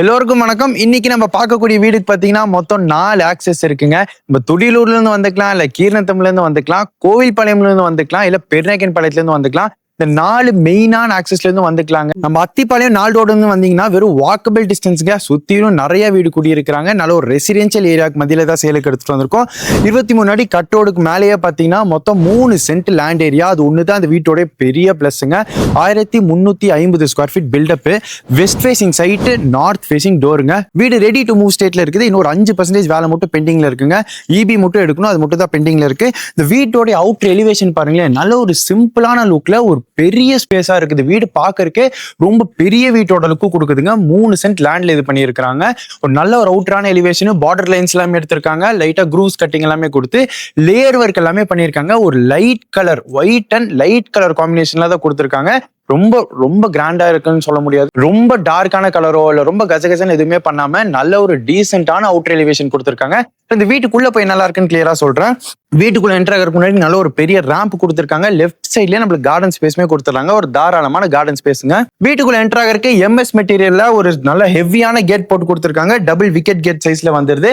எல்லோருக்கும் வணக்கம். இன்னைக்கு நம்ம பார்க்கக்கூடிய வீடுக்கு பார்த்தீங்கன்னா மொத்தம் நாலு ஆக்சஸ் இருக்குங்க. நம்ம துடிலூர்ல இருந்து வந்துக்கலாம் இல்ல கீர்ணத்தம்ல இருந்து வந்துக்கலாம் கோவில்பாளையம்ல இருந்து வந்துக்கலாம் இல்ல பெருநாயக்கன் பாளையத்துல இருந்து வந்துக்கலாம். இந்த நாலு மெயினான ஆக்சஸ்ல இருந்து வந்துக்கலாங்க. நம்ம அத்திப்பாளையம் நாலு ரோடு இருந்து வந்தீங்கன்னா வெறும் வாக்கபிள் டிஸ்டன்ஸ்க்கு சுத்திலும் நிறைய வீடு குடியிருக்கிறாங்க. நல்ல ஒரு ரெசிடென்ஷியல் ஏரியாவுக்கு மத்தியில தான் சேலுக்கு எடுத்துட்டு வந்திருக்கோம். இருபத்தி மூணு அடி கட்டோடுக்கு மேலேயே பார்த்தீங்கன்னா மொத்தம் மூணு சென்ட் லேண்ட் ஏரியா அது ஒன்று தான் அந்த வீட்டோட பெரிய பிளஸ்ங்க ஆயிரத்தி முந்நூற்றி ஐம்பது square feet built up west facing site north facing டோருங்க வீடு ரெடி டு மூவ் ஸ்டேட்ல இருக்குது. இன்னொரு அஞ்சு பர்சன்டேஜ் வேலை மட்டும் பெண்டிங்ல இருக்குங்க. இபி மட்டும் எடுக்கணும் அது மட்டும் தான் பெண்டிங்ல இருக்கு. இந்த வீட்டோட அவுட் எலிவேஷன் பாருங்களேன் நல்ல ஒரு சிம்பிளான லுக்ல ஒரு பெரிய ஸ்பேஸா இருக்குது. வீடு பாக்குறக்கே ரொம்ப பெரிய வீட்டோட லுக்கு கொடுக்குதுங்க. மூணு சென்ட் லேண்ட்ல இது பண்ணியிருக்காங்க ஒரு நல்ல ஒரு அவுட்டரான எலிவேஷனு பார்டர் லைன்ஸ் எல்லாமே எடுத்திருக்காங்க. லைட்டா க்ரூஸ் கட்டிங் எல்லாமே கொடுத்து லேயர் ஒர்க் எல்லாமே பண்ணியிருக்காங்க. ஒரு light colour white and light colour காம்பினேஷன்ல தான் கொடுத்துருக்காங்க. ரொம்ப ரொம்ப கிராண்டா இருக்குன்னு சொல்ல முடியாது. ரொம்ப டார்க்கான கலரோ இல்ல ரொம்ப கசகசன்னு எதுவுமே பண்ணாம நல்ல ஒரு டீசென்டான அவுட் எலிவேஷன் கொடுத்துருக்காங்க. இந்த வீட்டுக்குள்ள போய் நல்லா இருக்குன்னு கிளியரா சொல்றேன். வீட்டுக்குள்ள என்டர் ஆகிறதுக்கு முன்னாடி நல்ல ஒரு பெரிய ரேம்ப் கொடுத்துருக்காங்க. லெஃப்ட் சைட்லயே நம்மளுக்கு கார்டன் ஸ்பேஸ்மே கொடுத்துருக்காங்க ஒரு தாராளமான கார்டன் ஸ்பேஸுங்க வீட்டுக்குள்ள என்டர் ஆகிறதுக்கு எம்எஸ் மெட்டீரியல்ல ஒரு நல்ல ஹெவியான கேட் போட்டு கொடுத்துருக்காங்க. டபுள் விக்கெட் கேட் சைஸ்ல வந்துருது.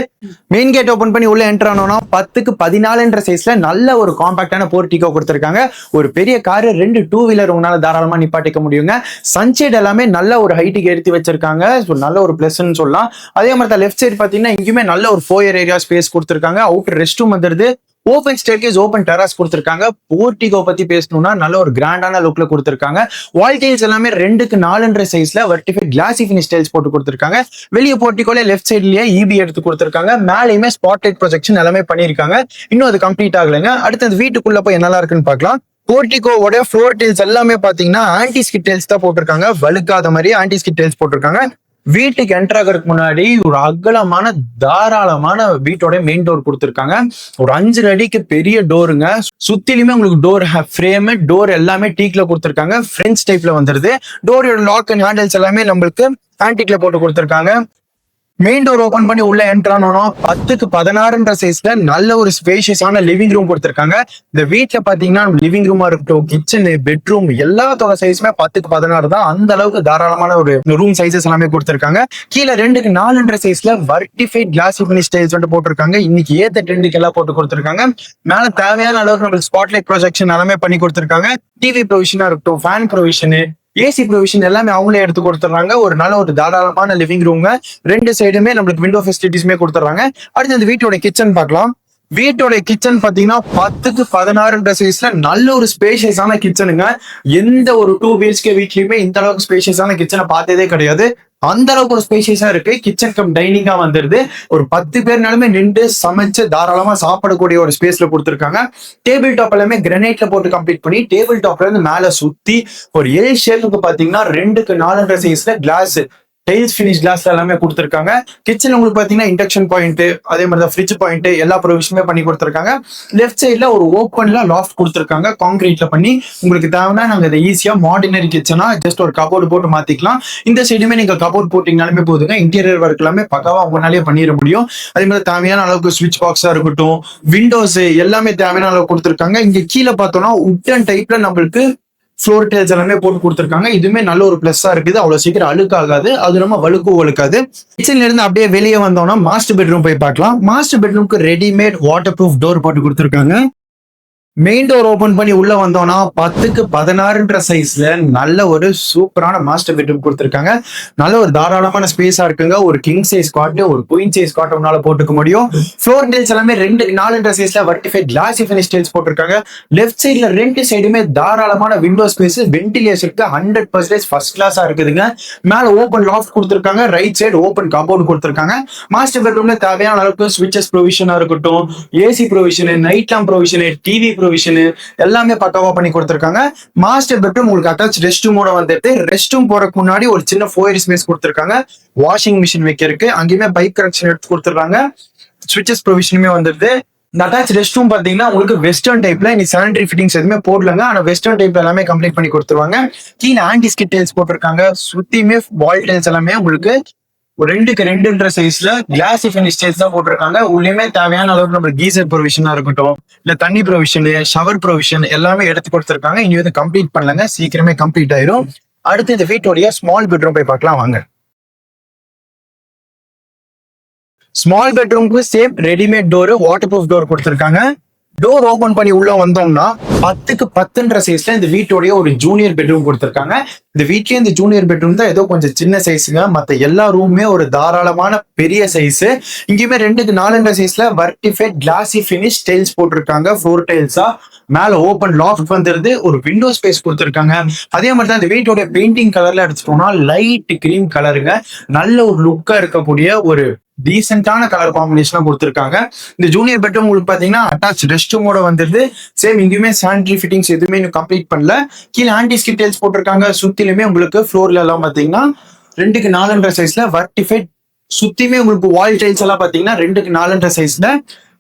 மெயின் கேட் ஓபன் பண்ணி உள்ள என்டர் ஆனோம்னா பத்துக்கு பதினாலுன்ற சைஸ்ல நல்ல ஒரு காம்பாக்டான போர்ட்டிகோ கொடுத்துருக்காங்க. ஒரு பெரிய காரு ரெண்டு டூ வீலர் உங்களால தாராளமா நிப்பாட்டிக்க முடியுங்க. சன்சைட் எல்லாமே நல்ல ஒரு ஹைட்டுக்கு எடுத்து வச்சிருக்காங்க. நல்ல ஒரு பிளஸ்ன்னு சொல்லலாம். அதே மாதிரி தான் லெஃப்ட் சைடு பாத்தீங்கன்னா இங்கேயுமே நல்ல ஒரு ஃபோயர் ஏரியா ஸ்பேஸ் கொடுத்துருக்காங்க. அவுட்டர் ரெஸ்ட் ரூம் வந்துருது. ஓப்பன் ஸ்டேர்கேஸ் ஓப்பன் டெராஸ் கொடுத்துருக்காங்க. போர்ட்டிகோ பத்தி பேசணும்னா நல்ல ஒரு கிராண்டான லுக்ல கொடுத்துருக்காங்க. வால் டைல்ஸ் எல்லாமே ரெண்டுக்கு நாலுன்ற சைஸ்ல வர்டிஃபைட் கிளாசி ஃபினிஷ் டைல்ஸ் போட்டு கொடுத்துருக்காங்க. வெளியே போர்ட்டிகோல லெஃப்ட் சைட்லயே இபி எடுத்து கொடுத்துருக்காங்க. மேலேயுமே ஸ்பாட்லைட் ப்ரொஜெக்ஷன் எல்லாமே பண்ணியிருக்காங்க. இன்னும் அது கம்ப்ளீட் ஆகலைங்க. அடுத்து அந்த வீட்டுக்குள்ள போய் என்னெல்லாம் இருக்குன்னு பார்க்கலாம். போர்டிகோவோட ஃப்ளோர் டெயில்ஸ் எல்லாமே பாத்தீங்கன்னா ஆன்டி ஸ்கிட் டெயில்ஸ் தான் போட்டிருக்காங்க. வழுக்காத மாதிரி ஆன்டி ஸ்கிட் டெயில்ஸ் போட்டிருக்காங்க. வீட்டுக்கு என்டர் ஆகிறதுக்கு முன்னாடி ஒரு அகலமான தாராளமான வீட்டோட மெயின் டோர் கொடுத்துருக்காங்க. ஒரு அஞ்சு அடிக்கு பெரிய டோருங்க சுத்திலுமே உங்களுக்கு டோர் ஃப்ரேமு டோர் எல்லாமே டீக்ல கொடுத்துருக்காங்க. ஃப்ரெஞ்ச் டைப்ல வந்துருது. டோரோட லாக் அண்ட் ஹேண்டில்ஸ் எல்லாமே நம்மளுக்கு ஆன்டிக்ல போட்டு கொடுத்துருக்காங்க. மெயின் டோர் ஓபன் பண்ணி உள்ள என்டர் ஆனோம் பத்துக்கு பதினாறுன்ற சைஸ்ல நல்ல ஒரு ஸ்பேஷியஸான லிவிங் ரூம் கொடுத்துருக்காங்க. இந்த வீட்டுல பாத்தீங்கன்னா லிவிங் ரூமா இருக்கட்டும் கிச்சனு பெட்ரூம் எல்லாத்தோட சைஸுமே பத்துக்கு பதினாறு தான். அந்த அளவுக்கு தாராளமான ஒரு ரூம் சைஸஸ் எல்லாமே கொடுத்துருக்காங்க. கீழே ரெண்டுக்கு நாலுன்ற சைஸ்ல வர்டிஃபைட் கிளாஸ் ஃபினிஷ் டைல்ஸ் வந்து போட்டிருக்காங்க. இன்னைக்கு ஏத்த ட்ரெண்டுக்கு எல்லாம் போட்டு கொடுத்துருக்காங்க. மேல தேவையான அளவுக்கு நம்மளுக்கு ஸ்பாட்லைட் ப்ரொஜெக்ஷன் எல்லாமே பண்ணி கொடுத்துருக்காங்க. டிவி ப்ரொவிஷனா இருக்கட்டும் ஃபேன் ப்ரொவிஷனு ஏசி ப்ரொவிஷன் எல்லாமே அவங்களே எடுத்து கொடுத்துட்றாங்க. ஒரு நல்ல ஒரு தாராளமான லிவிங் ரூம்ங்க ரெண்டு சைடுமே நம்மளுக்கு விண்டோ ஃபெசிலிட்டிஸுமே கொடுத்துட்றாங்க. அடுத்து இந்த வீட்டோட கிச்சன் பார்க்கலாம். வீட்டோட கிச்சன் பாத்தீங்கன்னா பத்துக்கு பதினாறுன்ற சைஸ்ல நல்ல ஒரு ஸ்பேஷியஸான கிச்சனுங்க எந்த ஒரு டூ பிஹெச்கே வீட்லயுமே இந்த அளவுக்கு ஸ்பேஷியஸான கிச்சனை பார்த்ததே கிடையாது. அந்த அளவுக்கு ஒரு ஸ்பேஷியஸா இருக்கு. கிச்சன் கம் டைனிங்கா வந்துருது. ஒரு பத்து பேர்னாலுமே நின்று சமைச்சு தாராளமா சாப்பிடக்கூடிய ஒரு ஸ்பேஸ்ல கொடுத்துருக்காங்க. டேபிள் டாப் எல்லாமே கிரனைட்ல போட்டு கம்ப்ளீட் பண்ணி டேபிள் டாப்ல இருந்து மேல சுத்தி ஒரு எல் ஷேப்புக்கு பாத்தீங்கன்னா ரெண்டுக்கு நாலுன்ற சைஸ்ல கிளாஸ் டைல்ஸ் ஃபினிஷ் கிளாஸ் எல்லாமே கொடுத்துருக்காங்க. கிச்சன் உங்களுக்கு பார்த்தீங்கன்னா இண்டக்ஷன் பாயிண்ட் அதே மாதிரி தான் ஃப்ரிட்ஜ் பாயிண்ட் எல்லா ப்ரொவிஷனுமே பண்ணி கொடுத்துருக்காங்க. லெஃப்ட் சைடில் ஒரு ஓப்பன்ல லாஃப்ட் கொடுத்துருக்காங்க. காங்கிரீட்ல பண்ணி உங்களுக்கு தேவைன்னா நாங்கள் இதை ஈஸியாக மாடினரி கிச்சனா ஜஸ்ட் ஒரு கபோர்டு போட்டு மாற்றிக்கலாம் இந்த சைடுமே நீங்கள் கபோர்ட் போட்டிங்கனாலுமே போதுங்க. இன்டீரியர் ஒர்க் எல்லாமே பக்காவாக உங்களாலே பண்ணிட முடியும். அதே மாதிரி தேவையான அளவுக்கு ஸ்விட்ச் பாக்ஸாக இருக்கட்டும் விண்டோஸ் எல்லாமே தேவையான அளவுக்கு கொடுத்துருக்காங்க. இங்கே கீழே பார்த்தோம்னா உட்டன் டைப்ல நம்மளுக்கு ஃப்ளோர் டைல்ஸ் எல்லாமே போட்டு கொடுத்துருக்காங்க. இதுவுமே நல்ல ஒரு ப்ளஸ்ஸாக இருக்குது. அவ்வளவு சீக்கிரம் அழுக்காகாது. அது நம்ம வழுக்கும் ஒழுக்காது கிச்சன்ல இருந்து அப்படியே வெளியே வந்தோம்னா மாஸ்டர் பெட்ரூம் போய் பார்க்கலாம். மாஸ்டர் பெட்ரூம்க்கு ரெடிமேட் வாட்டர் ப்ரூஃப் டோர் போட்டு கொடுத்துருக்காங்க. மெயின் டோர் ஓபன் பண்ணி உள்ள வந்தோம்னா பத்துக்கு பதினாறுன்ற சைஸ்ல நல்ல ஒரு சூப்பரான மாஸ்டர் பெட்ரூம் கொடுத்துருக்காங்க. நல்ல ஒரு தாராளமான ஸ்பேஸா இருக்குங்க. ஒரு கிங் சைஸ் காட்டு ஒரு குயின் சைஸ் காட்டு உன்னால போட்டுக்க முடியும். ஃப்ளோர் டைல்ஸ் எல்லாமே ரெண்டு நாலுன்ற சைஸ்ல வர்டிஃபை கிளாசி ஃபினிஷ் டைல்ஸ் போட்டிருக்காங்க. லெஃப்ட் சைட்ல ரெண்டு சைடுமே தாராளமான விண்டோ ஸ்பேஸ் வென்டிலேஷனுக்கு ஹண்ட்ரட் பர்சன்டேஜ் ஃபர்ஸ்ட் கிளாஸா இருக்குதுங்க. மேல ஓப்பன் லாஃப்ட் கொடுத்துருக்காங்க. ரைட் சைடு ஓப்பன் காம்பவுண்ட் கொடுத்துருக்காங்க. மாஸ்டர் பெட்ரூம்ல தேவையான அளவுக்கு ஸ்விட்சஸ் ப்ரொவிஷனா இருக்கட்டும். AC provision night lamp provision TV provision எல்லாமே பக்காவா பண்ணி கொடுத்துருக்காங்க. மாஸ்டர் பெட்ரூம் உங்களுக்கு அட்டாச் ரெஸ்ட் ரூமோட வந்துட்டு ரெஸ்ட் ரூம் போறதுக்கு முன்னாடி ஒரு சின்ன ஃபோயர் ஸ்பேஸ் கொடுத்துருக்காங்க. வாஷிங் மிஷின் வைக்கிறதுக்கு அங்கேயுமே பைக் கனெக்ஷன் எடுத்து கொடுத்துருக்காங்க. சுவிச்சஸ் ப்ரொவிஷனுமே வந்துருது இந்த அட்டாச் ரெஸ்ட் ரூம் பாத்தீங்கன்னா உங்களுக்கு வெஸ்டர்ன் டைப்ல நீ சானிடரி ஃபிட்டிங்ஸ் எதுவுமே போடலங்க. ஆனா வெஸ்டர்ன் டைப்ல எல்லாமே கம்ப்ளீட் பண்ணி கொடுத்துருவாங்க. கீழே ஆன்டி ஸ்கிட் டைல்ஸ் போட்டிருக்காங்க. சுத்தியுமே வால் டைல்ஸ் எல்லாமே உங்களுக்கு ஒரு ரெண்டுக்கு ரெண்டுன்ற சைஸ்ல கிளாஸ் ஃபினிஷ் டைல்ஸ் தான் போட்டிருக்காங்க. உள்ளேயுமே தேவையான அளவுக்கு நம்ம கீசர் ப்ரொவிஷனா இருக்கட்டும் இல்ல தண்ணி ப்ரொவிஷன் ஷவர் ப்ரொவிஷன் எல்லாமே எடுத்து கொடுத்துருக்காங்க. இனி வந்து கம்ப்ளீட் பண்ணலங்க. சீக்கிரமே கம்ப்ளீட் ஆயிரும். அடுத்து இந்த வீட்டோடைய ஸ்மால் பெட்ரூம் போய் பார்க்கலாம். வாங்க. Small பெட்ரூம்க்கு same readymade door waterproof door கொடுத்துருக்காங்க. டோர் ஓபன் பண்ணி உள்ள வந்தோம்னா பத்துக்கு பத்துன்ற சைஸ்ல இந்த வீட்டோடைய ஒரு ஜூனியர் பெட்ரூம் கொடுத்துருக்காங்க. இந்த வீட்லயே இந்த ஜூனியர் பெட்ரூம் தான் ஏதோ கொஞ்சம் சின்ன சைஸுங்க மத்த எல்லா ரூமுமே ஒரு தாராளமான பெரிய சைஸ் இங்கேயுமே ரெண்டுக்கு நாலுன்ற சைஸ்ல வர்டிஃபைட் கிளாசி ஃபினிஷ் டைல்ஸ் போட்டிருக்காங்க. ஃபோர் டைல்ஸா மேல ஓப்பன் லாஃப்ட் வந்துருது. ஒரு விண்டோ ஸ்பேஸ் கொடுத்துருக்காங்க. அதே மாதிரி தான் இந்த வீட்டோட பெயிண்டிங் கலர்ல எடுத்துட்டோம்னா லைட் கிரீம் கலருங்க நல்ல ஒரு லுக்கா இருக்கக்கூடிய ஒரு டீசென்டான கலர் காம்பினேஷனா கொடுத்துருக்காங்க. இந்த ஜூனியர் பெட்ரூம் உங்களுக்கு பாத்தீங்கன்னா அட்டாச் ரெஸ்ட் ரூமோட வந்துருது. சேம் இங்கேயுமே சானிட்டரி ஃபிட்டிங்ஸ் எதுவுமே இன்னும் கம்ப்ளீட் பண்ணல. கீழே ஆன்டி ஸ்கிட்டைல்ஸ் போட்டிருக்காங்க. சுத்திலுமே உங்களுக்கு ஃப்ளோர்ல எல்லாம் பாத்தீங்கன்னா ரெண்டுக்கு நாலுன்ற சைஸ்ல வர்டிஃபைட் சுத்தியுமே உங்களுக்கு வால் டைல்ஸ் எல்லாம் பாத்தீங்கன்னா ரெண்டுக்கு நாலுன்ற சைஸ்ல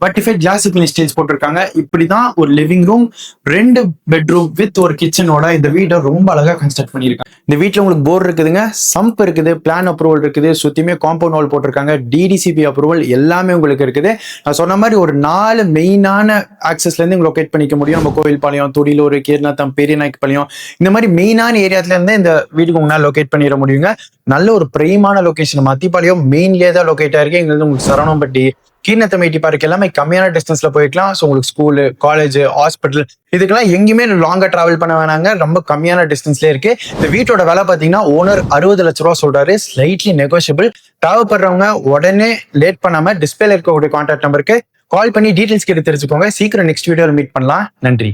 வர்டிஃபைட் கிளாசிக் ஃபினிஷ் டைல்ஸ் போட்டிருக்காங்க இப்படிதான் ஒரு லிவிங் ரூம் ரெண்டு பெட்ரூம் வித் ஒரு கிச்சனோட இந்த வீட்டை ரொம்ப அழகா கன்ஸ்ட்ரக்ட் பண்ணியிருக்காங்க. இந்த வீட்டில் உங்களுக்கு போர் இருக்குதுங்க சம்ப் இருக்குது பிளான் அப்ரூவல் இருக்குது சுத்தியுமே காம்பவுண்ட் வால் போட்டிருக்காங்க டிடிசிபி அப்ரூவல் எல்லாமே உங்களுக்கு இருக்குது. நான் சொன்ன மாதிரி ஒரு நாலு மெயினான ஆக்சஸ்லேருந்து இங்கே லொக்கேட் லொகேட் பண்ணிக்க முடியும். நம்ம கோவில்பாளையம் துடிலூர் கீர்நாத்தம் பெரியநாய்க்கு பாளையம் இந்த மாதிரி மெயினான ஏரியாத்துலேருந்து இந்த வீட்டுக்கு உங்களால் லொக்கேட் பண்ணிட முடியுங்க. நல்ல ஒரு பிரைமான லொகேஷன் மத்திப்பாளையம் மெயின்லேயே தான் லொக்கேட் ஆயிருக்கு. இங்கேருந்து உங்களுக்கு சரவணம்பட்டி கீர்ணத்தமேட்டி பார்க் எல்லாமே கம்மியான டிஸ்டன்ஸ்ல போய்க்கலாம் ஸோ உங்களுக்கு ஸ்கூலு காலேஜ் ஹாஸ்பிட்டல் இதுக்கெல்லாம் எங்கேயுமே லாங்கா டிராவல் பண்ண வேணாங்க. ரொம்ப கம்மியான டிஸ்டன்ஸ்ல இருக்கு. இந்த வீட்டோட விலை பார்த்தீங்கன்னா ஓனர் அறுபது லட்ச ரூபா சொல்றாரு. ஸ்லைட்லி நெகோஷியபிள் தேவைப்படுறவங்க உடனே லேட் பண்ணாம டிஸ்பிளேல இருக்கக்கூடிய கான்டாக்ட் நம்பருக்கு கால் பண்ணி டீட்டெயில்ஸ் கேட்டு தெரிஞ்சுக்கோங்க. சீக்கிரம் நெக்ஸ்ட் வீடியோவில் மீட் பண்ணலாம். நன்றி.